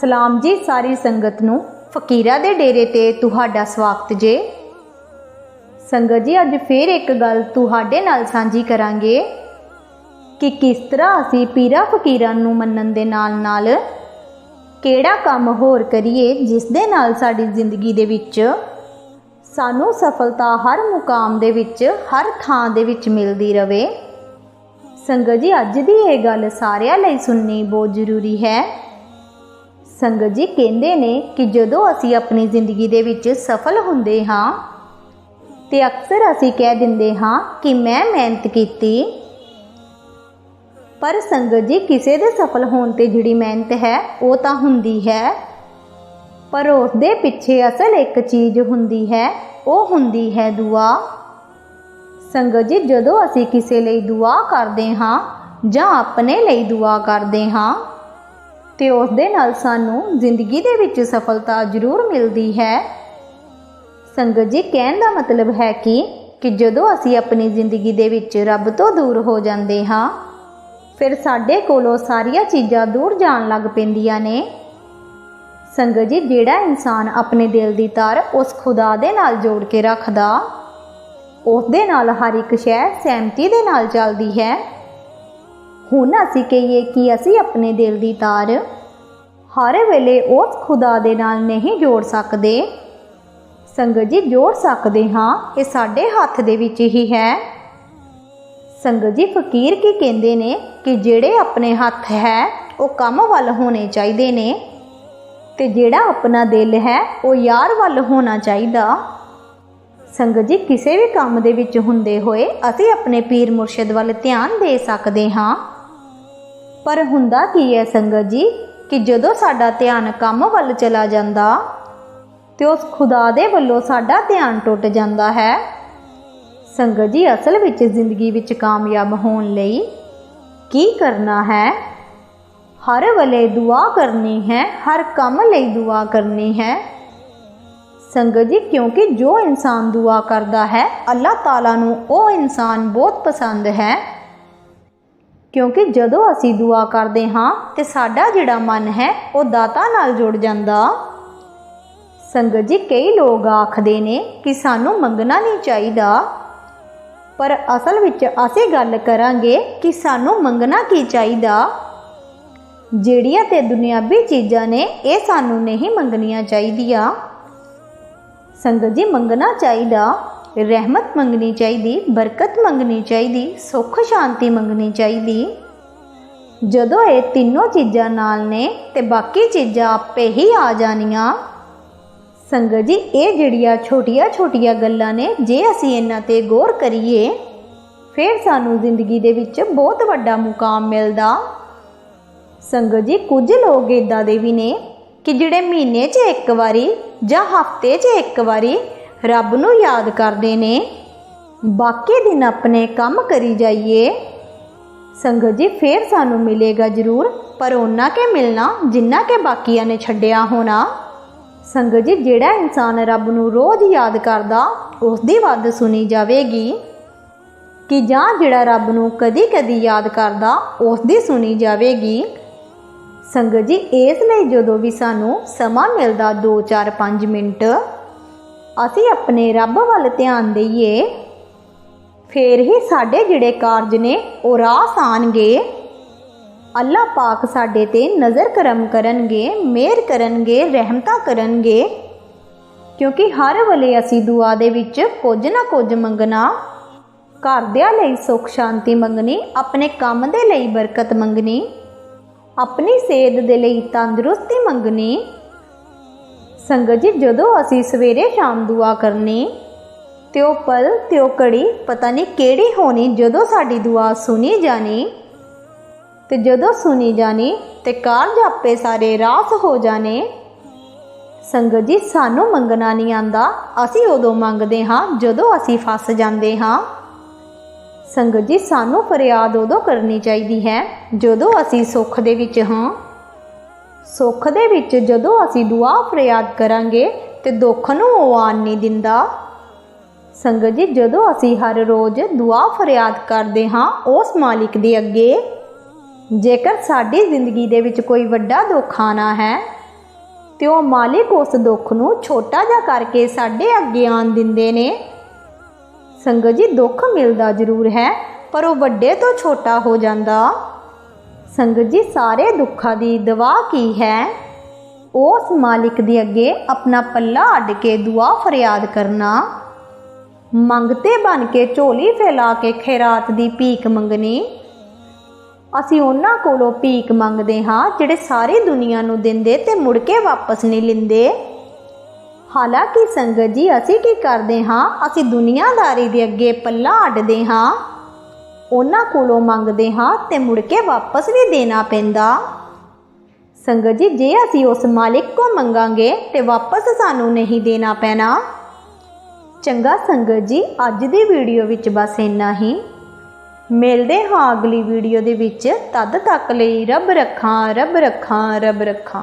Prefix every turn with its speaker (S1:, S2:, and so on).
S1: ਸਲਾਮ ਜੀ ਸਾਰੀ ਸੰਗਤ ਨੂੰ। ਫਕੀਰਾ ਦੇ ਡੇਰੇ ਤੇ ਤੁਹਾਡਾ ਸਵਾਗਤ ਜੇ। ਸੰਗਤ ਜੀ, ਅੱਜ ਫੇਰ ਇੱਕ ਗੱਲ ਤੁਹਾਡੇ ਨਾਲ ਸਾਂਝੀ ਕਰਾਂਗੇ ਕਿ ਕਿਸ ਤਰ੍ਹਾਂ ਅਸੀਂ ਪੀਰਾ ਫਕੀਰਾਂ ਨੂੰ ਮੰਨਣ ਦੇ ਨਾਲ-ਨਾਲ ਕਿਹੜਾ ਕੰਮ ਹੋਰ ਕਰੀਏ ਜਿਸ ਦੇ ਨਾਲ ਸਾਡੀ ਜ਼ਿੰਦਗੀ ਦੇ ਵਿੱਚ ਸਾਨੂੰ ਸਫਲਤਾ ਹਰ ਮੁਕਾਮ ਦੇ ਵਿੱਚ, ਹਰ ਥਾਂ ਦੇ ਵਿੱਚ ਮਿਲਦੀ ਰਵੇ। ਸੰਗਤ ਜੀ, ਅੱਜ ਦੀ ਇਹ ਗੱਲ ਸਾਰਿਆਂ ਲਈ ਸੁਣਨੀ ਬਹੁਤ ਜ਼ਰੂਰੀ ਹੈ। ਸੰਗਤ ਜੀ ਕਹਿੰਦੇ ਨੇ ਕਿ ਜਦੋਂ ਅਸੀਂ ਆਪਣੀ ਜ਼ਿੰਦਗੀ ਦੇ ਵਿੱਚ ਸਫਲ ਹੁੰਦੇ ਹਾਂ ਤੇ ਅਕਸਰ ਅਸੀਂ ਕਹਿ ਦਿੰਦੇ ਹਾਂ ਕਿ ਮੈਂ ਮਿਹਨਤ ਕੀਤੀ। ਪਰ ਸੰਗਤ ਜੀ ਕਿਸੇ ਦੇ ਸਫਲ ਹੋਣ ਤੇ ਜਿਹੜੀ ਮਿਹਨਤ ਹੈ, ਉਹ ਤਾਂ ਹੁੰਦੀ ਹੈ। ਪਰ ਉਸ ਦੇ ਪਿੱਛੇ ਅਸਲ ਇੱਕ ਚੀਜ਼ ਹੁੰਦੀ ਹੈ, ਉਹ ਹੁੰਦੀ ਹੈ ਦੁਆ। ਸੰਗਤ ਜੀ, ਜਦੋਂ ਅਸੀਂ ਕਿਸੇ ਲਈ ਦੁਆ ਕਰਦੇ ਹਾਂ ਜਾਂ ਆਪਣੇ ਲਈ ਦੁਆ ਕਰਦੇ ਹਾਂ ਤੇ ਉਸ ਦੇ ਨਾਲ ਸਾਨੂੰ ਜ਼ਿੰਦਗੀ ਦੇ ਵਿੱਚ ਸਫਲਤਾ ਜ਼ਰੂਰ ਮਿਲਦੀ ਹੈ। ਸੰਗਤ ਜੀ, ਕਹਿਣ ਦਾ ਮਤਲਬ ਹੈ ਕਿ ਕਿ ਜਦੋਂ ਅਸੀਂ ਆਪਣੀ ਜ਼ਿੰਦਗੀ ਦੇ ਵਿੱਚ ਰੱਬ ਤੋਂ ਦੂਰ ਹੋ ਜਾਂਦੇ ਹਾਂ, ਫਿਰ ਸਾਡੇ ਕੋਲੋਂ ਸਾਰੀਆਂ ਚੀਜ਼ਾਂ ਦੂਰ ਜਾਣ ਲੱਗ ਪੈਂਦੀਆਂ ਨੇ। ਸੰਗਤ ਜੀ, ਜਿਹੜਾ ਇਨਸਾਨ ਆਪਣੇ ਦਿਲ ਦੀ ਤਾਰ ਉਸ ਖੁਦਾ ਦੇ ਨਾਲ ਜੋੜ ਕੇ ਰੱਖਦਾ ਉਸ ਦੇ ਨਾਲ ਹਰ ਇੱਕ ਸ਼ੈ ਸਹਿਮਤੀ ਦੇ ਨਾਲ ਚੱਲਦੀ ਹੈ। ਹੁਣ ਅਸੀਂ ਕਹੀਏ ਕਿ ਅਸੀਂ ਆਪਣੇ ਦਿਲ ਦੀ ਤਾਰ ਹਰ ਵੇਲੇ ਉਸ ਖੁਦਾ ਦੇ ਨਾਲ ਨਹੀਂ ਜੋੜ ਸਕਦੇ। ਸੰਗਤ ਜੀ, ਜੋੜ ਸਕਦੇ ਹਾਂ, ਇਹ ਸਾਡੇ ਹੱਥ ਦੇ ਵਿੱਚ ਹੀ ਹੈ। ਸੰਗਤ ਜੀ, ਫਕੀਰ ਕੀ ਕਹਿੰਦੇ ਨੇ ਕਿ ਜਿਹੜੇ ਆਪਣੇ ਹੱਥ ਹੈ, ਉਹ ਕੰਮ ਵੱਲ ਹੋਣੇ ਚਾਹੀਦੇ ਨੇ ਤੇ ਜਿਹੜਾ ਆਪਣਾ ਦਿਲ ਹੈ, ਉਹ ਯਾਰ ਵੱਲ ਹੋਣਾ ਚਾਹੀਦਾ। ਸੰਗਤ ਜੀ, ਕਿਸੇ ਵੀ ਕੰਮ ਦੇ ਵਿੱਚ ਹੁੰਦੇ ਹੋਏ ਅਸੀਂ ਆਪਣੇ ਪੀਰ ਮੁਰਸ਼ਿਦ ਵੱਲ ਧਿਆਨ ਦੇ ਸਕਦੇ ਹਾਂ। ਪਰ ਹੁੰਦਾ ਕੀ ਹੈ ਸੰਗਤ ਜੀ? ਕਿ ਜਦੋਂ ਸਾਡਾ ਧਿਆਨ ਕੰਮ ਵੱਲ ਚਲਾ ਜਾਂਦਾ, ਤੇ ਉਸ ਖੁਦਾ ਦੇ ਵੱਲੋਂ ਸਾਡਾ ਧਿਆਨ ਟੁੱਟ ਜਾਂਦਾ ਹੈ। ਸੰਗਤ ਜੀ, ਅਸਲ ਵਿੱਚ ਜ਼ਿੰਦਗੀ ਵਿੱਚ ਕਾਮਯਾਬ ਹੋਣ ਲਈ ਕੀ ਕਰਨਾ ਹੈ? ਹਰ ਵੇਲੇ ਦੁਆ ਕਰਨੀ ਹੈ, ਹਰ ਕੰਮ ਲਈ ਦੁਆ ਕਰਨੀ ਹੈ। ਸੰਗਤ ਜੀ, ਕਿਉਂਕਿ ਜੋ ਇਨਸਾਨ ਦੁਆ ਕਰਦਾ ਹੈ, ਅੱਲਾਹ ਤਾਲਾ ਨੂੰ ਉਹ ਇਨਸਾਨ ਬਹੁਤ ਪਸੰਦ ਹੈ। ਕਿਉਂਕਿ ਜਦੋਂ ਅਸੀਂ ਦੁਆ ਕਰਦੇ ਹਾਂ ਤੇ ਸਾਡਾ ਜਿਹੜਾ ਮਨ ਹੈ, ਉਹ ਦਾਤਾ ਨਾਲ ਜੁੜ ਜਾਂਦਾ। ਸੰਗਤ ਜੀ, ਕਈ ਲੋਕ ਆਖਦੇ ਨੇ ਕਿ ਸਾਨੂੰ ਮੰਗਣਾ ਨਹੀਂ ਚਾਹੀਦਾ। ਪਰ ਅਸਲ ਵਿੱਚ ਅਸੀਂ ਗੱਲ ਕਰਾਂਗੇ ਕਿ ਸਾਨੂੰ ਮੰਗਣਾ ਕੀ ਚਾਹੀਦਾ। ਜਿਹੜੀਆਂ ਤੇ ਦੁਨਿਆਵੀ ਚੀਜ਼ਾਂ ਨੇ, ਇਹ ਸਾਨੂੰ ਨਹੀਂ ਮੰਗਣੀਆਂ ਚਾਹੀਦੀਆਂ। ਸੰਗਤ ਜੀ, ਮੰਗਣਾ ਚਾਹੀਦਾ ਰਹਿਮਤ ਮੰਗਣੀ ਚਾਹੀਦੀ, ਬਰਕਤ ਮੰਗਣੀ ਚਾਹੀਦੀ, ਸੁੱਖ ਸ਼ਾਂਤੀ ਮੰਗਣੀ ਚਾਹੀਦੀ। ਜਦੋਂ ਇਹ ਤਿੰਨੋਂ ਚੀਜ਼ਾਂ ਨਾਲ ਨੇ ਤੇ ਬਾਕੀ ਚੀਜ਼ਾਂ ਆਪੇ ਹੀ ਆ ਜਾਣੀਆਂ। ਸੰਗਤ ਜੀ, ਇਹ ਜਿਹੜੀਆਂ ਛੋਟੀਆਂ-ਛੋਟੀਆਂ ਗੱਲਾਂ ਨੇ, ਜੇ ਅਸੀਂ ਇਹਨਾਂ ਤੇ ਗੌਰ ਕਰੀਏ, ਫਿਰ ਸਾਨੂੰ ਜ਼ਿੰਦਗੀ ਦੇ ਵਿੱਚ ਬਹੁਤ ਵੱਡਾ ਮੁਕਾਮ ਮਿਲਦਾ। ਸੰਗਤ ਜੀ, ਕੁਝ ਲੋਕ ਇਦਾਂ ਦੇ ਵੀ ਨੇ ਕਿ ਜਿਹੜੇ ਮਹੀਨੇ 'ਚ ਇੱਕ ਵਾਰੀ ਜਾਂ ਹਫ਼ਤੇ 'ਚ ਇੱਕ ਵਾਰੀ ਰੱਬ ਨੂੰ ਯਾਦ ਕਰਦੇ ਨੇ। ਬਾਕੀ ਦਿਨ ਆਪਣੇ ਕੰਮ ਕਰੀ ਜਾਈਏ। ਸੰਗਤ ਜੀ, ਫੇਰ ਸਾਨੂੰ ਮਿਲੇਗਾ ਜ਼ਰੂਰ, ਪਰ ਉਹਨਾਂ ਕੇ ਮਿਲਣਾ ਜਿੰਨਾ ਕੇ ਬਾਕੀਆਂ ਨੇ ਛੱਡਿਆ ਹੋਣਾ। ਸੰਗਤ ਜੀ, ਜਿਹੜਾ ਇਨਸਾਨ ਰੱਬ ਨੂੰ ਰੋਜ਼ ਯਾਦ ਕਰਦਾ ਉਸ ਦੀ ਵੱਧ ਸੁਣੀ ਜਾਵੇਗੀ। ਕਿ ਜਾਂ ਜਿਹੜਾ ਰੱਬ ਨੂੰ ਕਦੀ-ਕਦੀ ਯਾਦ ਕਰਦਾ ਉਸ ਦੀ ਸੁਣੀ ਜਾਵੇਗੀ। ਸੰਗਤ ਜੀ, ਇਸ ਲਈ ਜਦੋਂ ਵੀ ਸਾਨੂੰ ਸਮਾਂ ਮਿਲਦਾ 2 4 5 ਮਿੰਟ ਅਸੀਂ ਆਪਣੇ ਰੱਬ ਵੱਲ ਧਿਆਨ ਦਈਏ, ਫੇਰ ਹੀ ਸਾਡੇ ਜਿਹੜੇ ਕਾਰਜ ਨੇ ਉਹ ਰਾਸ ਆਣਗੇ। ਅੱਲਾ ਪਾਕ ਸਾਡੇ ਤੇ ਨਜ਼ਰ ਕਰਮ ਕਰਨਗੇ, ਮਿਹਰ ਕਰਨਗੇ, ਰਹਿਮਤਾਂ ਕਰਨਗੇ। ਕਿਉਂਕਿ ਹਰ ਵੇਲੇ ਅਸੀਂ ਦੁਆ ਦੇ ਵਿੱਚ ਕੁਝ ਨਾ ਕੁਝ ਮੰਗਣਾ, ਘਰਦਿਆਂ ਲਈ ਸੁੱਖ ਸ਼ਾਂਤੀ ਮੰਗਣੀ, ਆਪਣੇ ਕੰਮ ਦੇ ਲਈ ਬਰਕਤ ਮੰਗਣੀ, ਆਪਣੀ ਸਿਹਤ ਦੇ ਲਈ ਤੰਦਰੁਸਤੀ ਮੰਗਣੀ ਸੰਗਤ ਜੀ, ਜਦੋਂ ਅਸੀਂ ਸਵੇਰੇ ਸ਼ਾਮ ਦੁਆ ਕਰਨੀ ਤੇ ਉਹ ਪਲ ਤੇ ਉਹ ਘੜੀ, ਪਤਾ ਨਹੀਂ ਕਿਹੜੀ ਹੋਣੀ, ਜਦੋਂ ਸਾਡੀ ਦੁਆ ਸੁਣੀ ਜਾਣੀ, ਤੇ ਜਦੋਂ ਸੁਣੀ ਜਾਣੀ ਤੇ ਕਾਰਜ ਆਪੇ ਸਾਰੇ ਰਾਸ ਹੋ ਜਾਣੇ, ਸੰਗਤ ਜੀ, ਸਾਨੂੰ ਮੰਗਣਾ ਨਹੀਂ ਆਂਦਾ ਅਸੀਂ ਉਦੋਂ ਮੰਗਦੇ ਹਾਂ, ਜਦੋਂ ਅਸੀਂ ਫਸ ਜਾਂਦੇ ਹਾਂ। ਸੰਗਤ ਜੀ, ਸਾਨੂੰ ਫਰਿਆਦ ਉਦੋਂ ਕਰਨੀ ਚਾਹੀਦੀ ਹੈ, ਜਦੋਂ ਅਸੀਂ ਸੁੱਖ ਦੇ ਵਿੱਚ ਹਾਂ। ਸੁੱਖ ਦੇ ਵਿੱਚ ਜਦੋਂ ਅਸੀਂ ਦੁਆ ਫਰਿਆਦ ਕਰਾਂਗੇ ਤੇ ਦੁੱਖ ਨੂੰ ਉਹ ਆਣ ਨਹੀਂ ਦਿੰਦਾ। ਸੰਗਤ ਜੀ, ਜਦੋਂ ਅਸੀਂ ਹਰ ਰੋਜ਼ ਦੁਆ ਫਰਿਆਦ ਕਰਦੇ ਹਾਂ, ਉਸ ਮਾਲਿਕ ਦੇ ਅੱਗੇ ਜੇਕਰ ਸਾਡੀ ਜ਼ਿੰਦਗੀ ਦੇ ਵਿੱਚ ਕੋਈ ਵੱਡਾ ਦੁੱਖ ਆਣਾ ਹੈ, ਤੇ ਉਹ ਮਾਲਿਕ ਉਸ ਦੁੱਖ ਨੂੰ ਛੋਟਾ ਜਿਹਾ ਕਰਕੇ ਸਾਡੇ ਅੱਗੇ ਆਣ ਦਿੰਦੇ ਨੇ। ਸੰਗਤ ਜੀ, ਦੁੱਖ ਮਿਲਦਾ ਜ਼ਰੂਰ ਹੈ, ਪਰ ਉਹ ਵੱਡੇ ਤੋਂ ਛੋਟਾ ਹੋ ਜਾਂਦਾ। ਸੰਗਤ ਜੀ, ਸਾਰੇ ਦੁੱਖਾਂ ਦੀ ਦਵਾ ਕੀ ਹੈ? ਉਸ ਮਾਲਿਕ ਦੇ ਅੱਗੇ ਆਪਣਾ ਪੱਲਾ ਅੱਡ ਕੇ ਦੁਆ ਫਰਿਆਦ ਕਰਨਾ। ਮੰਗਤੇ ਬਣ ਕੇ ਝੋਲੀ ਫੈਲਾ ਕੇ ਖੈਰਾਤ ਦੀ ਭੀਖ ਮੰਗਣੀ। ਅਸੀਂ ਉਹਨਾਂ ਕੋਲੋਂ ਭੀਖ ਮੰਗਦੇ ਹਾਂ ਜਿਹੜੇ ਸਾਰੀ ਦੁਨੀਆ ਨੂੰ ਦਿੰਦੇ ਤੇ ਮੁੜ ਕੇ ਵਾਪਸ ਨਹੀਂ ਲਿੰਦੇ। ਹਾਲਾਂਕਿ ਸੰਗਤ ਜੀ, ਅਸੀਂ ਕੀ ਕਰਦੇ ਹਾਂ? ਅਸੀਂ ਦੁਨੀਆਦਾਰੀ ਦੇ ਅੱਗੇ ਪੱਲਾ ਅੱਡਦੇ ਹਾਂ। ਉਹਨਾਂ ਕੋਲੋਂ ਮੰਗਦੇ ਹਾਂ ਤੇ ਮੁੜ ਕੇ ਵਾਪਸ ਵੀ ਦੇਣਾ ਪੈਂਦਾ। ਸੰਗਤ ਜੀ, ਜੇ ਅਸੀਂ ਉਸ ਮਾਲਿਕ ਕੋ ਮੰਗਾਂਗੇ ਤੇ ਵਾਪਸ ਸਾਨੂੰ ਨਹੀਂ ਦੇਣਾ ਪੈਣਾ। ਚੰਗਾ ਸੰਗਤ ਜੀ, ਅੱਜ ਦੀ ਵੀਡੀਓ ਵਿੱਚ ਬਸ ਇੰਨਾ ਹੀ। ਮਿਲਦੇ ਹਾਂ ਅਗਲੀ ਵੀਡੀਓ ਦੇ ਵਿੱਚ। ਤਦ ਤੱਕ ਲਈ ਰੱਬ ਰੱਖਾਂ ਰੱਬ ਰੱਖਾਂ ਰੱਬ ਰੱਖਾਂ।